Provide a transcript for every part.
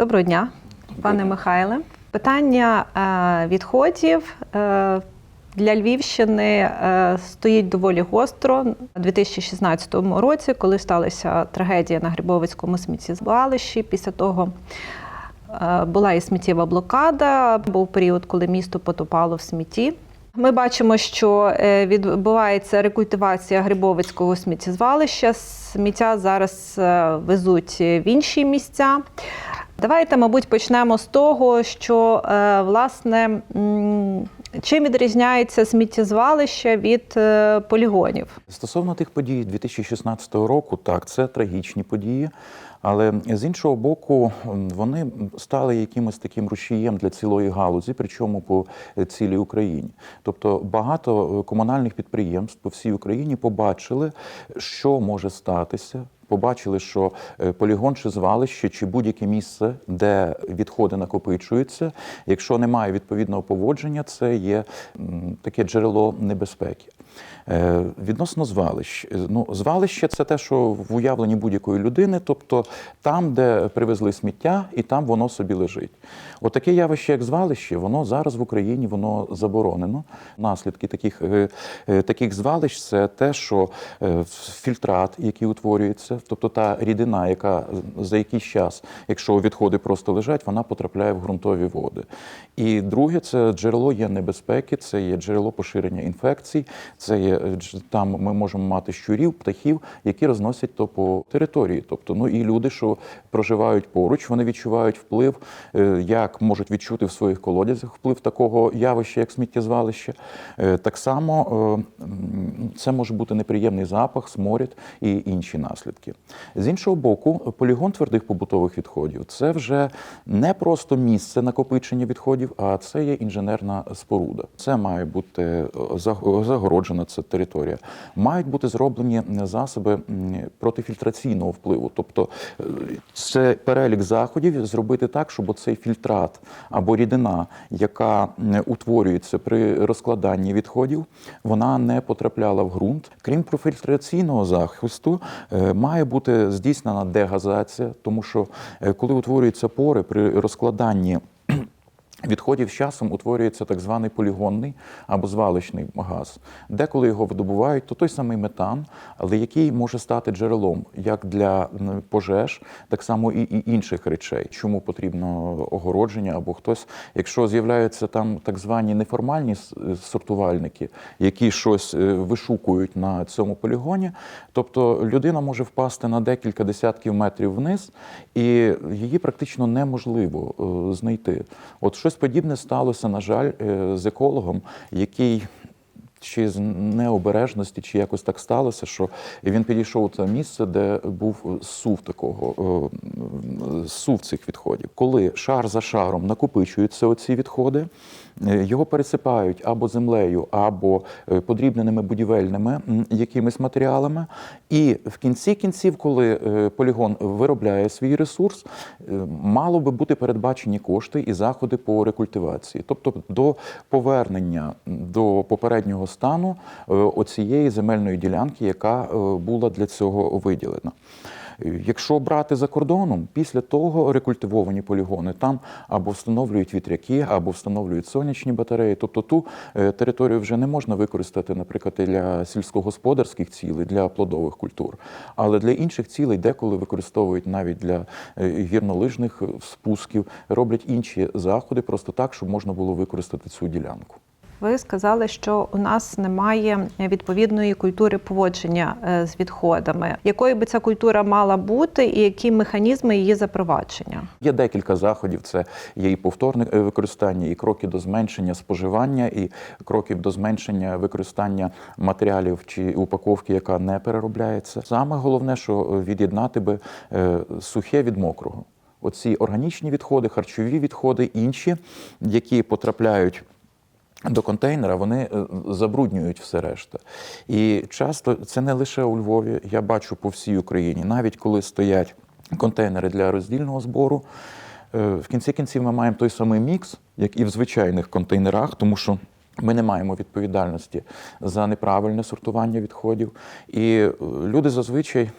Доброго дня, пане Михайле. Питання е, відходів е, для Львівщини е, стоїть доволі гостро у 2016 році, коли сталася трагедія на Грибовицькому сміттєзвалищі. Після того е, була і сміттєва блокада. Був період, коли місто потопало в смітті. Ми бачимо, що відбувається рекультивація Грибовицького сміттєзвалища. Сміття зараз везуть в інші місця. Давайте, мабуть, почнемо з того, що е, власне чим відрізняється сміттєзвалище від е, полігонів. Стосовно тих подій 2016 року, так, це трагічні події. Але з іншого боку, вони стали якимось таким рушієм для цілої галузі, причому по цілій Україні. Тобто багато е, комунальних підприємств по всій Україні побачили, що може статися. Побачили, що е, полігон чи звалище, чи будь-яке місце, де відходи накопичуються, якщо немає відповідного поводження, це є таке джерело небезпеки. Е, Відносно звалищ, Е, ну звалище це те, що в уявленні будь-якої людини, тобто там, де привезли сміття, і там воно собі лежить. Отаке явище, як звалище, воно зараз в Україні воно заборонено. Наслідки таких, таких звалищ це те, що фільтрат, який утворюється, тобто та рідина, яка за якийсь час, якщо відходи просто лежать, вона потрапляє в ґрунтові води. І друге, це джерело є небезпеки, це є джерело поширення інфекцій, це є е, там ми можемо мати щурів, птахів, які розносять то по території. Тобто, ну і люди, що проживають поруч, вони відчувають вплив, е, як можуть відчути в своїх колодязях вплив такого явища, як сміттєзвалище. Е, Так само це може бути неприємний запах, сморід і інші наслідки. З іншого боку, полігон твердих побутових відходів це вже не просто місце накопичення відходів, а це є інженерна споруда. Це має бути е, загороджена ця територія. Мають бути зроблені засоби протифільтраційного впливу. Тобто е, це перелік заходів зробити так, щоб цей фільтрат або рідина, яка утворюється при розкладанні відходів, вона не потрапляла в ґрунт. Крім профільтраційного захисту, е, має бути здійснена дегазація, тому що е, коли утворюються пори при розкладанні Відходів з часом утворюється так званий полігонний або звалищний газ. Деколи його видобувають, то той самий метан, але який може стати джерелом як для пожеж, так само і, інших речей. Чому потрібно огородження або хтось, якщо з'являються там так звані неформальні сортувальники, які щось е, вишукують на цьому полігоні, тобто людина може впасти на декілька десятків метрів вниз, і її практично неможливо е, знайти. От щось подібне сталося, на жаль, е, з екологом, який. Чи з необережності, чи якось так сталося, що він підійшов у це місце, де був сув такого е, сув цих відходів. Коли шар за шаром накопичуються оці відходи, його пересипають або землею, або е, подрібненими будівельними якимись матеріалами. І в кінці кінців, коли е, полігон виробляє свій ресурс, е, мало би бути передбачені кошти і заходи по рекультивації, тобто до повернення до попереднього стану е, оцієї земельної ділянки, яка е, була для цього виділена. Якщо брати за кордоном, після того рекультивовані полігони там або встановлюють вітряки, або встановлюють сонячні батареї. Тобто ту е, територію вже не можна використати, наприклад, для сільськогосподарських цілей, для плодових культур. Але для інших цілей деколи використовують навіть для е, гірнолижних е, спусків, роблять інші заходи просто так, щоб можна було використати цю ділянку. Ви сказали, що у нас немає відповідної культури поводження е, з відходами. Якою би ця культура мала бути, і які механізми її запровадження? Є декілька заходів: це є і повторне е, використання, і кроки до зменшення споживання, і кроки до зменшення використання матеріалів чи упаковки, яка не переробляється. Саме головне, що е, від'єднати би сухе від мокрого. Оці органічні відходи, харчові відходи, інші, які потрапляють. До контейнера вони е, забруднюють все решта. І часто це не лише у Львові, я бачу по всій Україні, навіть коли стоять контейнери для роздільного збору. е, В кінці кінців ми маємо той самий мікс, як і в звичайних контейнерах, тому що ми не маємо відповідальності за неправильне сортування відходів. І е, люди зазвичай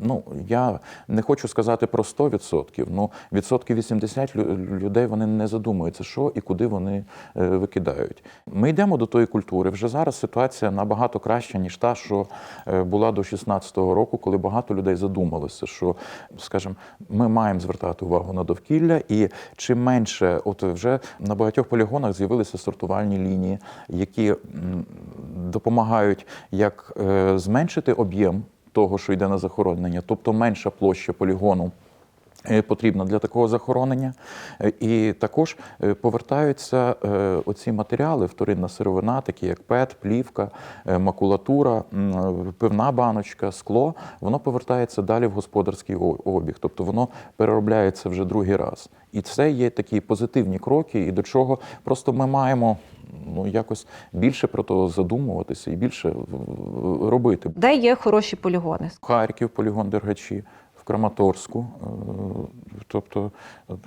ну я не хочу сказати про 100%, ну відсотків 80 лю- людей вони не задумуються, що і куди вони е, викидають. Ми йдемо до тої культури. Вже зараз ситуація набагато краща, ніж та, що е, була до 16-го року, коли багато людей задумалися, що, скажімо, ми маємо звертати увагу на довкілля, і чим менше, от вже на багатьох полігонах з'явилися сортувальні лінії, які допомагають як е, зменшити об'єм того, що йде на захоронення, тобто менша площа полігону. е, Потрібна для такого захоронення, Е, і також е, повертаються оці матеріали, вторинна сировина, такі як ПЕТ, плівка, макулатура, пивна баночка, скло. Воно повертається далі в господарський обіг, тобто воно переробляється вже другий раз. І це є такі позитивні кроки, і до чого просто ми маємо ну якось більше про то задумуватися і більше робити. Де є хороші полігони? Харків, полігон Дергачі, в Краматорську. е, Тобто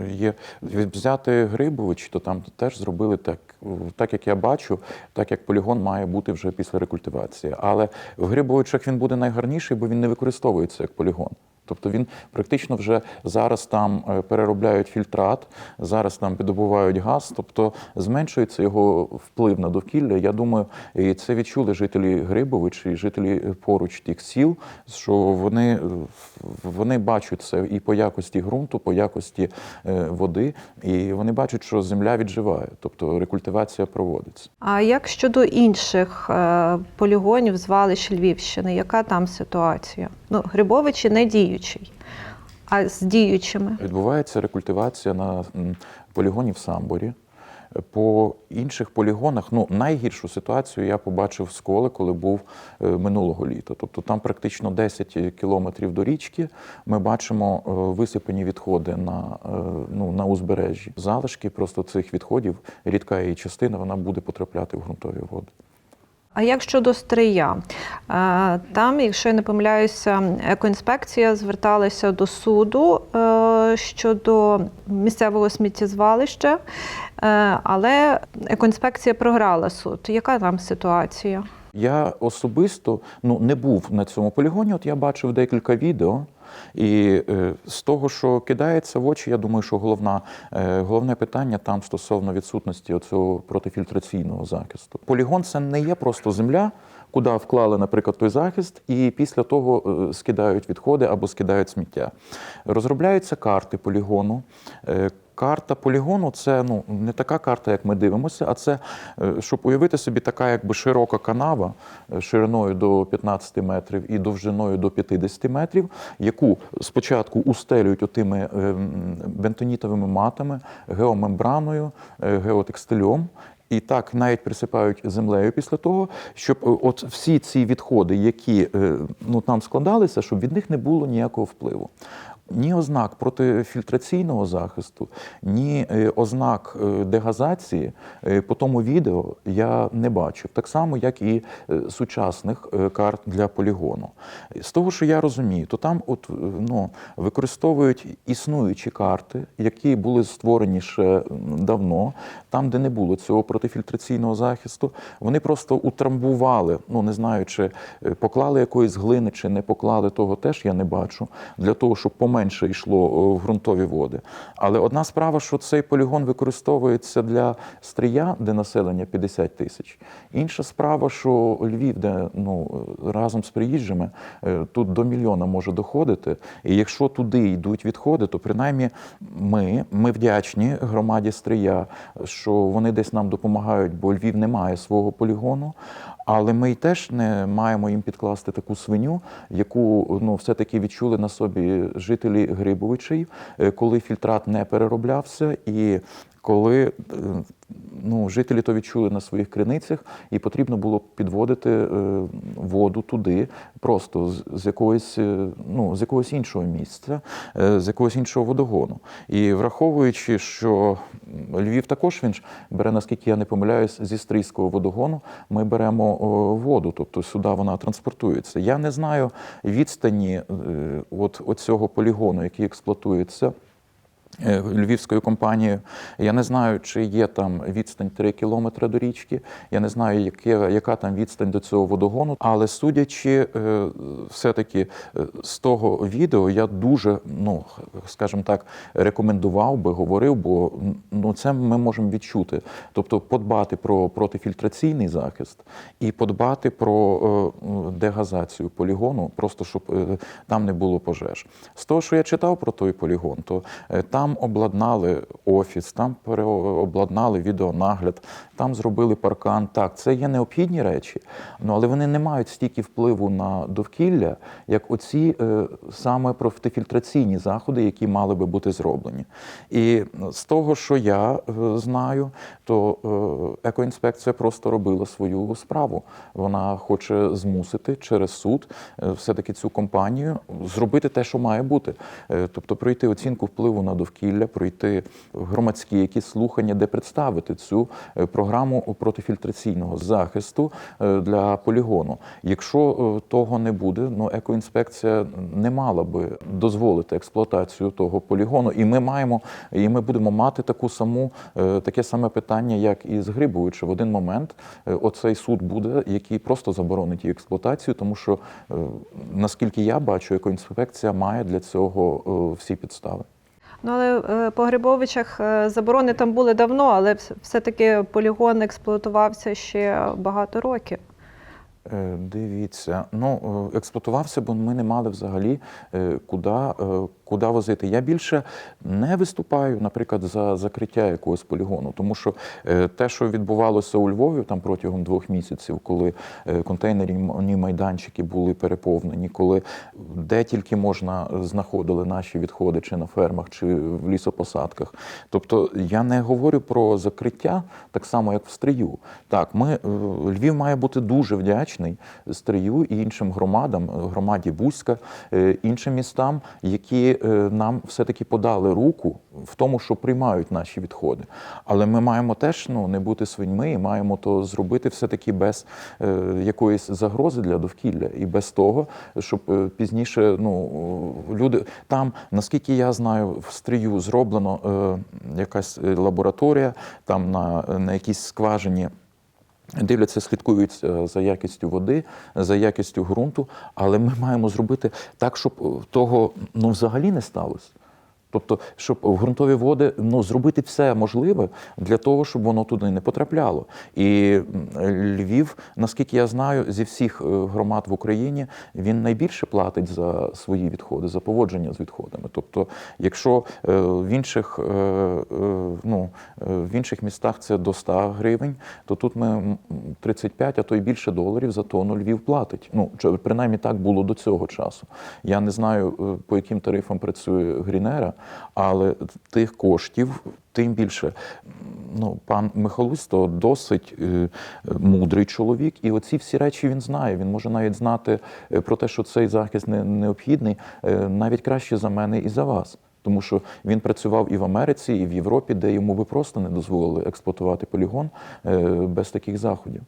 е, є взяти Грибович, то там теж зробили так, так як я бачу, так як полігон має бути вже після рекультивації. Але в Грибовичах він буде найгарніший, бо він не використовується як полігон. Тобто він практично вже зараз там е, переробляють фільтрат, зараз там підобувають газ, тобто зменшується його вплив на довкілля. Я думаю, і це відчули жителі Грибович і жителі поруч тих сіл, що вони, е, вони бачать це і по якості ґрунту, по якості е, води, і вони бачать, що земля відживає, тобто рекультивація проводиться. А як щодо інших полігонів звалищ Львівщини? Яка там ситуація? Ну, Грибовичі не діючий, а з діючими. Відбувається рекультивація на полігоні в Самборі. По інших полігонах, ну найгіршу ситуацію я побачив з коли, коли був е, минулого літа. Тобто там практично 10 кілометрів до річки. Ми бачимо е, висипані відходи на, е, ну, на узбережжі. Залишки просто цих відходів, рідка її частина, вона буде потрапляти в ґрунтові води. А як щодо стрия? Е, Там, якщо я не помиляюся, екоінспекція зверталася до суду е, щодо місцевого сміттєзвалища, е, але екоінспекція програла суд. Яка там ситуація? Я особисто ну, не був на цьому полігоні. От я бачив декілька відео. І е, з того, що кидається в очі, я думаю, що головна, е, головне питання там стосовно відсутності цього протифільтраційного захисту. Полігон це не є просто земля, куди вклали, наприклад, той захист, і після того е, скидають відходи або скидають сміття. Розробляються карти полігону. Е, Карта полігону це ну не така карта, як ми дивимося, а це е, щоб уявити собі така, якби широка канава шириною до 15 метрів і довжиною до 50 метрів, яку спочатку устелюють отими бентонітовими матами, геомембраною, геотекстильом. І так навіть присипають землею після того, щоб е, от всі ці відходи, які е, ну там складалися, щоб від них не було ніякого впливу. Ні ознак протифільтраційного захисту, ні е, ознак е, дегазації е, по тому відео я не бачив. Так само, як і сучасних карт для полігону. З того, що я розумію, то там от, ну, використовують існуючі карти, які були створені ще давно, там, де не було цього протифільтраційного захисту. Вони просто утрамбували, ну не знаю, чи поклали якоїсь глини, чи не поклали того, теж я не бачу, для того, щоб поменше йшло е, в ґрунтові води. Але одна справа, що цей полігон використовується для стрия, де населення 50 тисяч. Інша справа, що Львів, де ну разом з приїжджими е, тут до мільйона може доходити. І якщо туди йдуть відходи, то принаймні ми, ми вдячні громаді Стрия, що вони десь нам допомагають, бо Львів не має свого полігону. Але ми й теж не маємо їм підкласти таку свиню, яку ну все-таки відчули на собі жителі Грибовичів, е, коли фільтрат не перероблявся і. Коли е, ну, жителі то відчули на своїх криницях, і потрібно було підводити е, воду туди, просто з, якогось е, ну, з якогось іншого місця, з якогось іншого водогону. І враховуючи, що Львів також він ж бере, наскільки я не помиляюсь, зі стрийського водогону, ми беремо воду, тобто сюди вона транспортується. Я не знаю відстані от, от цього полігону, який експлуатується львівською компанією. Я не знаю, чи є там відстань 3 кілометри до річки. Я не знаю, яке, яка там відстань до цього водогону. Але судячи е, все-таки е, з того відео, я дуже, ну скажімо так, рекомендував би, говорив, бо ну це ми можемо відчути. Тобто подбати про протифільтраційний захист і подбати про е, дегазацію полігону, просто щоб е, там не було пожеж. З того, що я читав про той полігон, то е, там обладнали офіс, там переобладнали відеонагляд, там зробили паркан. Так, це є необхідні речі, ну але вони не мають стільки впливу на довкілля, як оці е, саме протифільтраційні заходи, які мали би бути зроблені. І з того, що я е, знаю, то е, екоінспекція просто робила свою справу. Вона хоче змусити через суд е, все-таки цю компанію зробити те, що має бути. Е, Тобто пройти оцінку впливу на довкілля, пройти громадські якісь слухання, де представити цю е, програму протифільтраційного захисту е, для полігону. Якщо е, того не буде, ну екоінспекція не мала би дозволити експлуатацію того полігону, і ми маємо, і ми будемо мати таку саму таке саме питання, як і з Грибовичем. В один момент оцей суд буде, який просто заборонить її експлуатацію, тому що наскільки я бачу, екоінспекція має для цього всі підстави. Ну, але е, по Грибовичах е, заборони там були давно, але все-таки полігон експлуатувався ще багато років. Е, Дивіться, ну експлуатувався, бо ми не мали взагалі куди, куди возити. Я більше не виступаю, наприклад, за закриття якогось полігону, тому що е, те, що відбувалося у Львові там протягом двох місяців, коли е, контейнерні майданчики були переповнені, коли де тільки можна знаходили наші відходи, чи на фермах, чи в лісопосадках. Тобто я не говорю про закриття, так само як в Стрию. Так, ми е, Львів має бути дуже вдячний Стрию і іншим громадам, е, громаді Бузька, е, іншим містам, які е, нам все-таки подали руку в тому, що приймають наші відходи. Але ми маємо теж ну, не бути свиньми і маємо то зробити все-таки без е, якоїсь загрози для довкілля і без того, щоб е, пізніше ну, люди там, наскільки я знаю, в стрію зроблено е, якась е, лабораторія, там на, на якійсь скважині. Дивляться, слідкують е, за якістю води, за якістю ґрунту, але ми маємо зробити так, щоб е, того ну, взагалі не сталося. Тобто, щоб в ґрунтові води ну, зробити все можливе для того, щоб воно туди не потрапляло. І Львів, наскільки я знаю, зі всіх е, громад в Україні він найбільше платить за свої відходи, за поводження з відходами. Тобто, якщо е, в інших, е, ну, в інших містах це до 100 гривень, то тут ми м, 35, а то й більше доларів за тонну Львів платить. Ну, принаймні так було до цього часу. Я не знаю, по яким тарифам працює Грінера, але тих коштів тим більше. Ну, пан Михалусь то досить е, мудрий чоловік, і оці всі речі він знає. Він може навіть знати е, про те, що цей захист не необхідний, е, навіть краще за мене і за вас. Тому що він працював і в Америці, і в Європі, де йому би просто не дозволили експлуатувати полігон е, без таких заходів.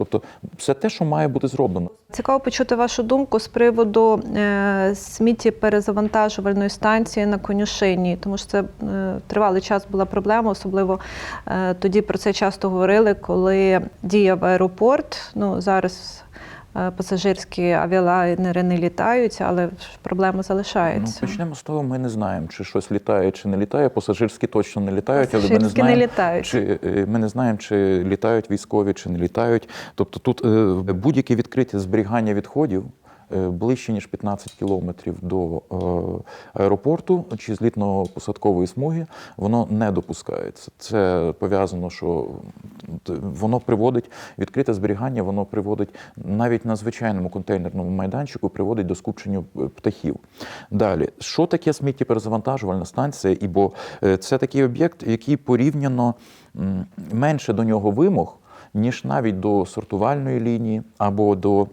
Тобто, все те, що має бути зроблено. Цікаво почути вашу думку з приводу е, сміттєперезавантажувальної станції на конюшині, тому що це е, тривалий час була проблема, особливо е, тоді про це часто говорили, коли діяв аеропорт. Ну зараз пасажирські авіалайнери не літають, але проблема Ну, залишається. почнемо з того, ми не знаємо, чи щось літає, чи не літає. Пасажирські точно не літають, але ми не знаємо, не літають. чи е, ми не знаємо, чи літають військові, чи не літають. Тобто тут е, будь-яке відкриті зберігання відходів. Е, Ближче ніж 15 кілометрів до е, аеропорту чи злітно-посадкової смуги, воно не допускається. Це пов'язано, що воно приводить відкрите зберігання, воно приводить навіть на звичайному контейнерному майданчику, приводить до скупчення е, птахів. Далі, що таке сміттєперезавантажувальна станція? І бо це такий об'єкт, який порівняно менше до нього вимог, ніж навіть до сортувальної лінії або до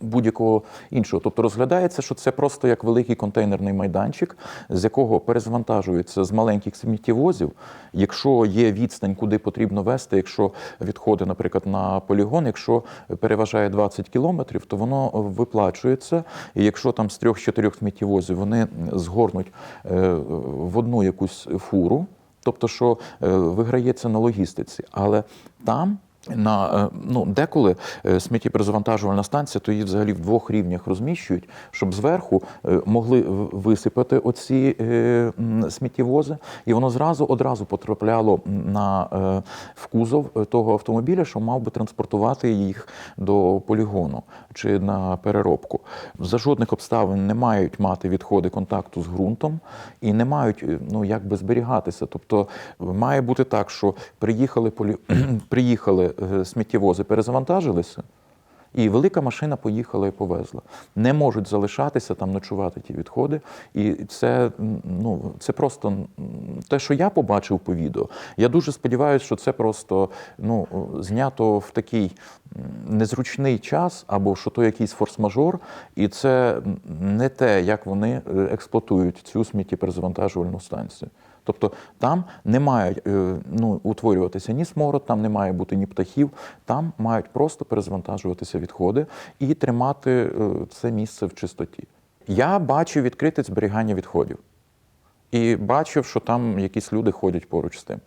будь-якого іншого. Тобто розглядається, що це просто як великий контейнерний майданчик, з якого перезвантажується з маленьких сміттєвозів. Якщо є відстань, куди потрібно вести, якщо відходи, наприклад, на полігон, якщо переважає 20 кілометрів, то воно виплачується. І якщо там з трьох-чотирьох сміттєвозів вони згорнуть е, в одну якусь фуру, тобто, що е, виграється на логістиці, але там. На е, ну деколи е, сміттєперезавантажувальна станція, то її взагалі в двох рівнях розміщують, щоб зверху е, могли висипати оці сміттєвози, і воно зразу одразу потрапляло на в кузов того автомобіля, що мав би транспортувати їх до полігону чи на переробку. За жодних обставин не мають мати відходи контакту з ґрунтом і не мають ну якби зберігатися. Тобто має бути так, що приїхали полі... приїхали сміттєвози, перезавантажилися. І велика машина поїхала і повезла. Не можуть залишатися там ночувати ті відходи. І це, ну, це просто те, що я побачив по відео. Я дуже сподіваюся, що це просто ну, знято в такий незручний час, або що то якийсь форс-мажор, і це не те, як вони е, експлуатують цю сміттєперезавантажувальну станцію. Тобто там не має е, ну, утворюватися ні смород, там не має бути ні птахів, там мають просто перезвантажуватися відходи і тримати е, це місце в чистоті. Я бачив відкрите зберігання відходів і бачив, що там якісь люди ходять поруч з тим.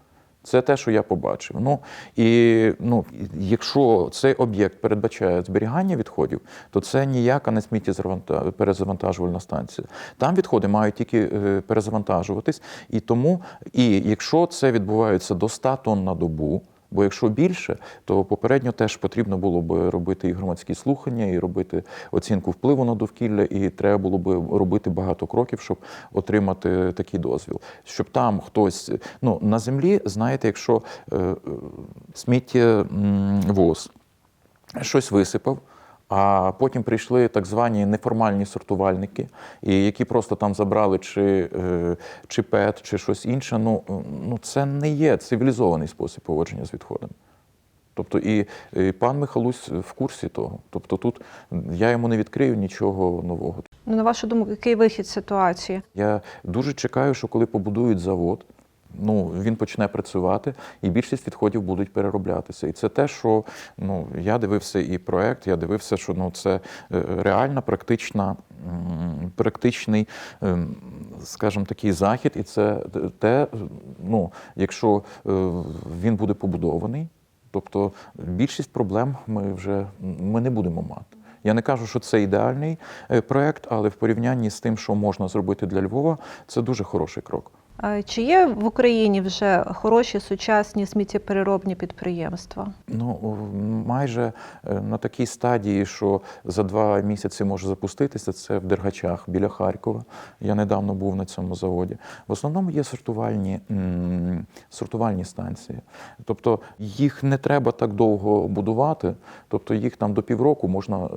Це те, що я побачив. Ну і ну, якщо цей об'єкт передбачає зберігання відходів, то це ніяка не перезавантажувальна станція. Там відходи мають тільки е, перезавантажуватись, і тому, і якщо це відбувається до 100 тонн на добу. Бо якщо більше, то попередньо теж потрібно було б робити і громадські слухання, і робити оцінку впливу на довкілля, і треба було б робити багато кроків, щоб отримати такий дозвіл. Щоб там хтось ну на землі, знаєте, якщо е, е, сміттєвоз щось висипав. А потім прийшли так звані неформальні сортувальники, і які просто там забрали чи, е, чи ПЕТ, чи щось інше. Ну, е, ну це не є цивілізований спосіб поводження з відходами. Тобто, і, і пан Михалусь в курсі того. Тобто, тут я йому не відкрию нічого нового. Ну, на вашу думку, який вихід ситуації? Я дуже чекаю, що коли побудують завод, ну він почне працювати, і більшість відходів будуть перероблятися. І це те, що ну я дивився і проект, я дивився, що ну це е, реальна, практична, практичний, ем, скажімо, такий захід, і це те, ну, якщо е, він буде побудований. Тобто більшість проблем ми вже ми не будемо мати. Я не кажу, що це ідеальний е, проект, але в порівнянні з тим, що можна зробити для Львова, це дуже хороший крок. Чи є в Україні вже хороші сучасні сміттєпереробні підприємства? Ну майже е, на такій стадії, що за два місяці може запуститися, це в Дергачах біля Харкова. Я недавно був на цьому заводі. В основному є сортувальні, сортувальні станції. Тобто їх не треба так довго будувати. Тобто їх там до півроку можна е,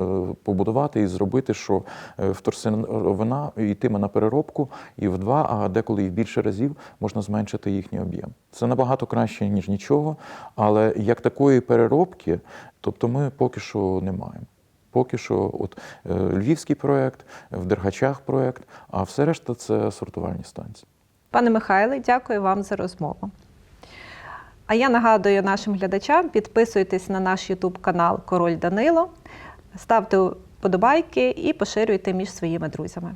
побудувати і зробити, що е, вторсировина йтиме на переробку і в два, а деколи і в більше разів можна зменшити їхній об'єм. Це набагато краще, ніж нічого. Але як такої переробки, тобто ми поки що не маємо. Поки що, от е, львівський проєкт, в Дергачах проєкт, а все решта це сортувальні станції. Пане Михайле, дякую вам за розмову. А я нагадую нашим глядачам: підписуйтесь на наш YouTube канал Король Данило, ставте вподобайки і поширюйте між своїми друзями.